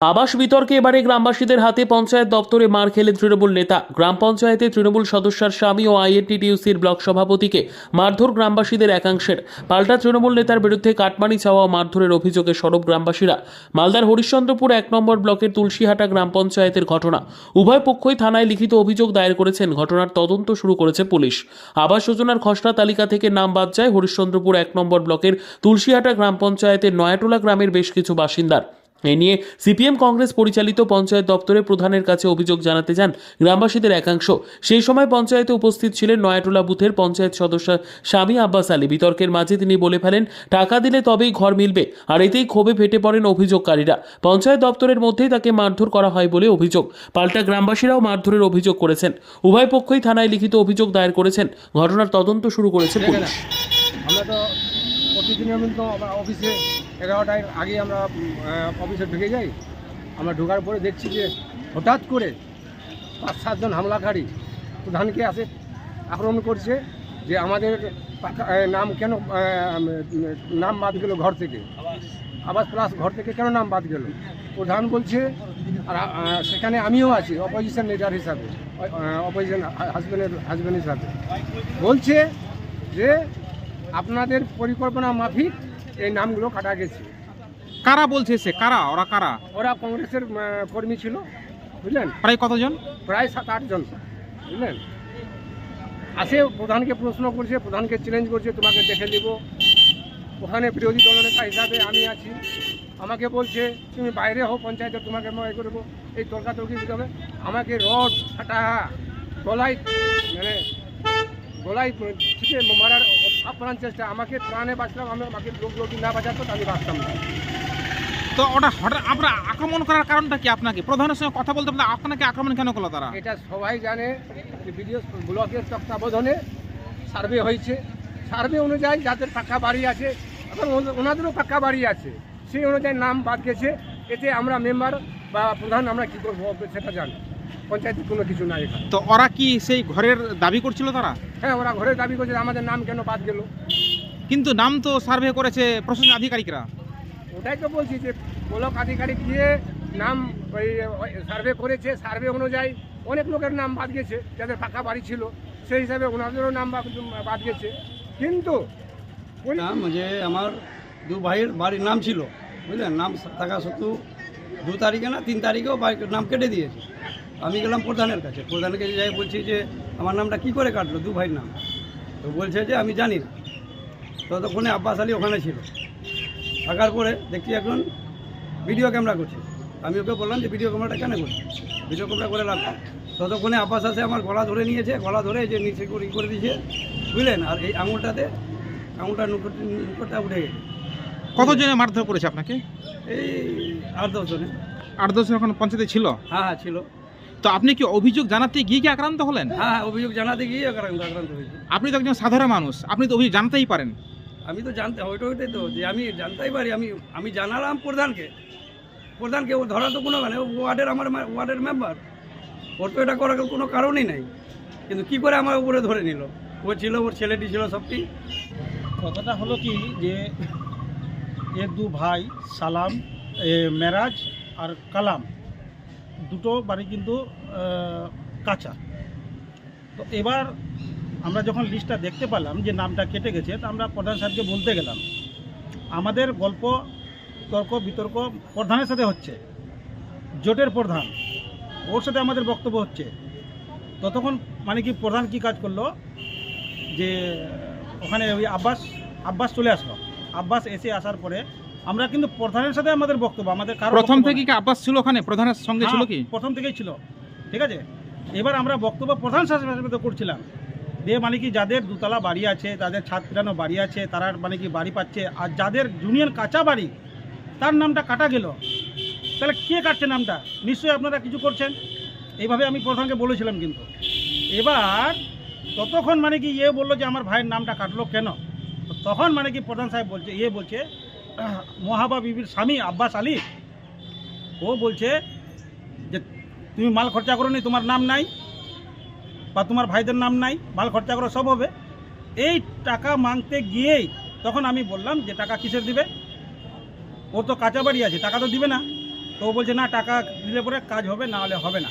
আবাস বিতর্কে এবারে গ্রামবাসীদের হাতে পঞ্চায়েত দপ্তরে মার খেলে তৃণমূল নেতা। গ্রাম পঞ্চায়েতে তৃণমূল সদস্যার স্বামী ও আইএনটিটিউসির ব্লক সভাপতিকে মারধর গ্রামবাসীদের একাংশের। পাল্টা তৃণমূল নেতার বিরুদ্ধে কাটমানি চাওয়া মারধরের অভিযোগে সরব গ্রামবাসীরা। মালদার হরিশ্চন্দ্রপুর এক নম্বর ব্লকের তুলসীহাটা গ্রাম পঞ্চায়েতের ঘটনা। উভয় পক্ষই থানায় লিখিত অভিযোগ দায়ের করেছেন। ঘটনার তদন্ত শুরু করেছে পুলিশ। আবাস যোজনার খসড়া তালিকা থেকে নাম বাদ যায় হরিশ্চন্দ্রপুর এক নম্বর ব্লকের তুলসীহাটা গ্রাম পঞ্চায়েতের নয়াটোলা গ্রামের বেশ কিছু বাসিন্দার। এ নিয়ে সিপিএম কংগ্রেস পরিচালিত পঞ্চায়েত দপ্তরে প্রধানের কাছে অভিযোগ জানাতে যান গ্রামবাসীদের একাংশ। সেই সময় পঞ্চায়েতে উপস্থিত ছিলেন নয়াটোলা বুথের পঞ্চায়েত সদস্য স্বামী আব্বাস আলী। বিতর্কের মাঝে তিনি বলে ফেলেন টাকা দিলে তবেই ঘর মিলবে আর এতেই ক্ষোভে ফেটে পড়েন অভিযোগকারীরা। পঞ্চায়েত দপ্তরের মধ্যেই তাকে মারধর করা হয় বলে অভিযোগ। পাল্টা গ্রামবাসীরাও মারধরের অভিযোগ করেছেন। উভয় পক্ষই থানায় লিখিত অভিযোগ দায়ের করেছেন। ঘটনার তদন্ত শুরু করেছে পুলিশ। আমরা তো প্রতিদিনের মতো আমরা অফিসে এগারোটায় আগে আমরা অফিসে ঢুকে যাই। আমরা ঢোকার পরে দেখছি যে হঠাৎ করে পাঁচ সাতজন হামলাকারী প্রধানকে আসে, আক্রমণ করছে যে আমাদের নাম কেন নাম বাদ গেল ঘর থেকে। আবাস প্লাস ঘর থেকে কেন নাম বাদ গেল? প্রধান বলছে, আর সেখানে আমিও আছি অপোজিশন লিডার হিসাবে অপোজিশন হাজব্যান্ডের হাজব্যান্ড হিসাবে। বলছে যে আপনাদের পরিকল্পনা মাফিক এই নামগুলো কাটা গেছে। কারা বলছে সে? কারা? ওরা কারা? ওরা কংগ্রেসের কর্মী ছিল বুঝলেন? প্রায় কতজন? প্রায় সাত আটজন বুঝলেন? আসে প্রধানকে প্রশ্ন করছে প্রধানকে চ্যালেঞ্জ করছে তোমাকে দেখে দিব ওখানে বিরোধী দলনেতা হিসাবে আমি আছি। আমাকে বলছে তুমি বাইরে হও পঞ্চায়েতে তোমাকে মনে করব এই তর্কাতর্কি দিতে হবে। আমাকে রড ফাটা গলায় মানে গলায় ঠিক মারার আপ্রাণ চেষ্টা আমাকে প্রাণে বাঁচলাম আমি আমাকে লোক যদি না বাঁচাতো আমি বাঁচতাম না। তো ওটা হঠাৎ আমরা আক্রমণ করার কারণটা কি আপনাকে? প্রধানের সঙ্গে কথা বলতে বলতে আপনাকে আক্রমণ কেন করল তারা? এটা সবাই জানে যে বিডিও ব্লকের তত্ত্বাবধানে সার্ভে হয়েছে। সার্ভে অনুযায়ী যাদের পাকা বাড়ি আছে এবং ওনা- ওনাদেরও পাকা বাড়ি আছে সেই অনুযায়ী নাম বাদ গেছে। এতে আমরা মেম্বার বা প্রধান আমরা কী করব সেটা জানি। পঞ্চায়েতের কোনো কিছু নাই এখানে। তো ওরা কি সেই ঘরের দাবি করছিল তারা? হ্যাঁ ওরা ঘরে দাবি করছে আমাদের নাম কেন বাদ গেল? কিন্তু নাম তো সার্ভে করেছে প্রশাসনিক আধিকারিকরা। ওটাই তো বলছি যে ব্লক আধিকারিক গিয়ে নাম ওই সার্ভে করেছে সার্ভে অনুযায়ী অনেক লোকের নাম বাদ গেছে যাদের পাকা বাড়ি ছিল সেই হিসাবে ওনাদেরও নাম বাদ গেছে। কিন্তু নাম যে আমার দু ভাইয়ের বাড়ির নাম ছিল বুঝলেন? নাম থাকা সত্ত্বেও দু তারিখে না তিন তারিখেও বাড়ির নাম কেটে দিয়েছে। আমি গেলাম প্রধানের কাছে। প্রধানের কাছে যাই বলছি যে আমার নামটা কি করে কাটলো? দু ভাইয়ের নাম। তো বলছে যে আমি জানি না। ততক্ষণে আব্বাস আলী ওখানে ছিল। থাকার পরে দেখছি এখন ভিডিও ক্যামেরা করছে। আমি ওকে বললাম যে ভিডিও ক্যামেরাটা কেন করছি ভিডিও ক্যামেরা করে লাভ ততক্ষণে আব্বাস আসে আমার গলা ধরে নিয়েছে। গলা ধরে যে নিচে করে ই করে দিয়েছে। বুঝলেন? আর এই আঙুলটাতে আঙুলটা নুকুরটা উঠে গেছে। কতজনে মারধর করেছে আপনাকে? এই আট দশ জনে আট দশ এখন পঞ্চায়েতে ছিল? হ্যাঁ হ্যাঁ ছিল। তো আপনি কি অভিযোগ জানাতে গিয়ে কি আক্রান্ত হলেন? হ্যাঁ হ্যাঁ অভিযোগ জানাতে গিয়ে আক্রান্ত আক্রান্ত হয়েছে। আপনি তো একজন সাধারণ মানুষ আপনি তো অভিযোগ জানতেই পারেন। আমি তো জানতে ওইটা ওইটাই তো যে আমি জানতেই পারি আমি আমি জানালাম প্রধানকে। প্রধানকে ও ধরা তো কোনো মানে ওয়ার্ডের আমার ওয়ার্ডের মেম্বার। ওর তো এটা করার কোনো কারণই নাই। কিন্তু কি করে আমার উপরে ধরে নিল? ও ছিল ওর ছেলেটি ছিল সবটি। কথাটা হলো কি যে এ দু ভাই সালাম এ, মেরাজ আর কালাম। দুটো বাড়ি কিন্তু কাঁচা। তো এবার আমরা যখন লিস্টটা দেখতে পেলাম যে নামটা কেটে গেছে, তো আমরা প্রধান সাহেবকে বলতে গেলাম, আমাদের গল্প, তর্ক, বিতর্ক প্রধানের সাথে হচ্ছে। জোটের প্রধান, ওর সাথে আমাদের বক্তব্য হচ্ছে। ততক্ষণ মানে কি প্রধান কি কাজ করল? যে, ওখানে ওই আব্বাস আব্বাস চলে আসলো। আব্বাস এসে আসার পরে আমরা কিন্তু প্রধানের সাথে আমাদের বক্তব্য আমাদের প্রথম থেকে কি আব্বাস ছিল ওখানে? প্রধানের সঙ্গে ছিল হ্যাঁ, কি? প্রথম থেকেই ছিল। ঠিক আছে? এবার আমরা বক্তব্য প্রধান শাসক করছিলাম। দিয়ে মানে কি যাদের দুতলা বাড়ি আছে তাদের ছাদ পিটানো বাড়ি আছে তারা মানে কি বাড়ি পাচ্ছে আর যাদের জুনিয়র কাঁচা বাড়ি তার নামটা কাটা গেল। তাহলে কে কাটছে নামটা? নিশ্চয়ই আপনারা কিছু করছেন? এইভাবে আমি প্রধানকে বলেছিলাম কিন্তু। এবার ততক্ষণ মানে কি ইয়ে বলল যে আমার ভাইয়ের নামটা কাটলো কেন? তখন মানে কি প্রধান সাহেব বলছে ইয়ে বলছে মহাবা বিবির স্বামী আব্বাস আলী, ও বলছে যে, তুমি মাল খরচা করো নি তোমার নাম নাই বা তোমার ভাইদের নাম নাই, মাল খরচা করো, সব হবে। এই টাকা মাংতে গিয়েই তখন আমি বললাম যে, টাকা কিসের দিবে? ওর তো কাঁচা বাড়ি আছে, টাকা তো দিবে না। তো ও বলছে, না, টাকা দিলে পরে কাজ হবে, না হলে হবে না।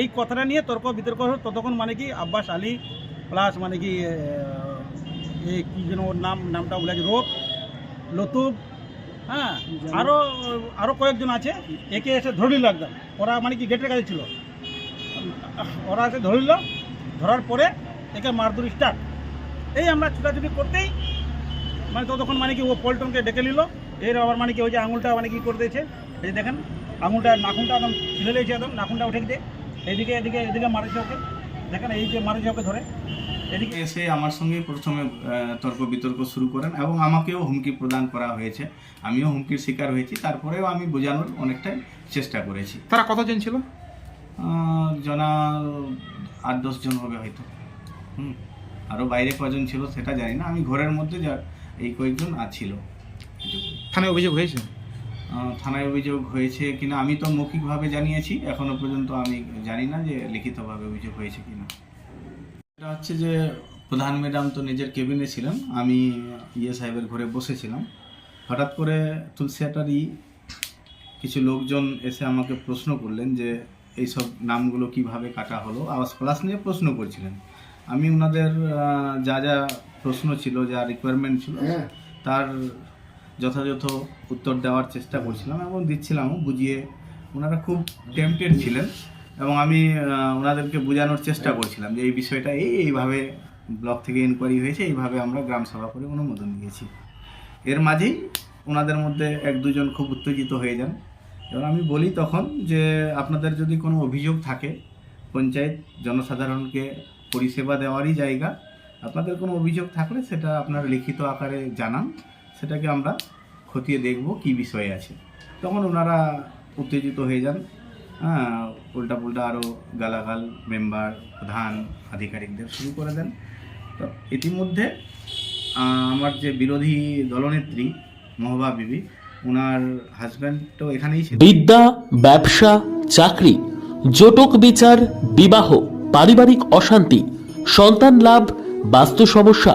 এই কথাটা নিয়ে তর্ক বিতর্ক ততক্ষণ মানে কি আব্বাস আলী প্লাস মানে কি এই কী যেন ওর নাম, নামটা বলে রোপ লতুব হ্যাঁ আরও আরও কয়েকজন আছে, একে এসে ধরে নিল একদম। ওরা মানে কি গেটের কাছে ছিল। ওরা এসে ধরে নিল, ধরার পরে একে মারধর স্টার্ট এই আমরা ছুটাছুটি করতেই মানে ততক্ষণ মানে কি ও পল্টনকে ডেকে নিল। এর আবার মানে কি ওই যে আঙুলটা মানে কি করে দিয়েছে, এই যে দেখেন, আঙুলটা, নাখুনটা একদম ছিঁড়ে দিয়েছে একদম, নাখুনটা উঠে দিয়ে এইদিকে এদিকে এদিকে মারেছে ওকে। দেখেন এই যে ওকে ধরে এদিকে এসে আমার সঙ্গে প্রথমে তর্ক বিতর্ক শুরু করেন এবং আমাকেও হুমকি প্রদান করা হয়েছে। আমিও হুমকির শিকার হয়েছি তারপরেও আমি বোঝানোর অনেকটাই চেষ্টা করেছি। তারা কতজন ছিল? জনা আট দশজন হবে হয়তো। হুম আরও বাইরে কজন ছিল সেটা জানি না। আমি ঘরের মধ্যে যা এই কয়েকজন আছিল। থানায় অভিযোগ হয়েছে? থানায় অভিযোগ হয়েছে কিনা আমি তো মৌখিকভাবে জানিয়েছি এখনও পর্যন্ত আমি জানি না যে লিখিতভাবে অভিযোগ হয়েছে কিনা। এটা হচ্ছে যে প্রধান ম্যাডাম তো নিজের কেবিনে ছিলেন আমি ইয়ে সাহেবের ঘরে বসেছিলাম। হঠাৎ করে তুলসিয়াটারই কিছু লোকজন এসে আমাকে প্রশ্ন করলেন যে এইসব নামগুলো কীভাবে কাটা হলো আওয়াজ ক্লাস নিয়ে প্রশ্ন করছিলেন। আমি ওনাদের যা যা প্রশ্ন ছিল যা রিকোয়ারমেন্ট ছিল তার যথাযথ উত্তর দেওয়ার চেষ্টা করছিলাম এবং দিচ্ছিলামও বুঝিয়ে ওনারা খুব টেম্পটেড ছিলেন এবং আমি ওনাদেরকে বোঝানোর চেষ্টা করছিলাম যে এই বিষয়টা এই, এইভাবে ব্লক থেকে ইনকোয়ারি হয়েছে, এইভাবে আমরা গ্রাম সভা করে অনুমোদন দিয়েছি এর মাঝেই ওনাদের মধ্যে এক দুজন খুব উত্তেজিত হয়ে যান। এবার আমি বলি তখন যে আপনাদের যদি কোনো অভিযোগ থাকে, পঞ্চায়েত জনসাধারণকে পরিষেবা দেওয়ারই জায়গা, আপনাদের কোনো অভিযোগ থাকলে সেটা আপনার লিখিত আকারে জানান। সেটাকে আমরা খতিয়ে দেখব কি বিষয়ে আছে। তখন ওনারা উত্তেজিত হয়ে যান। হ্যাঁ উল্টা পুল্টা আরও গালাগাল, মেম্বার, প্রধান, আধিকারিকদের শুরু করে দেন। তো ইতিমধ্যে আমার যে বিরোধী দলনেত্রী মহবা বিবি ওনার হাজব্যান্ড তো এখানেই ছিল। বিদ্যা, ব্যবসা, চাকরি, জটক বিচার, বিবাহ, পারিবারিক অশান্তি, সন্তান লাভ, বাস্তু সমস্যা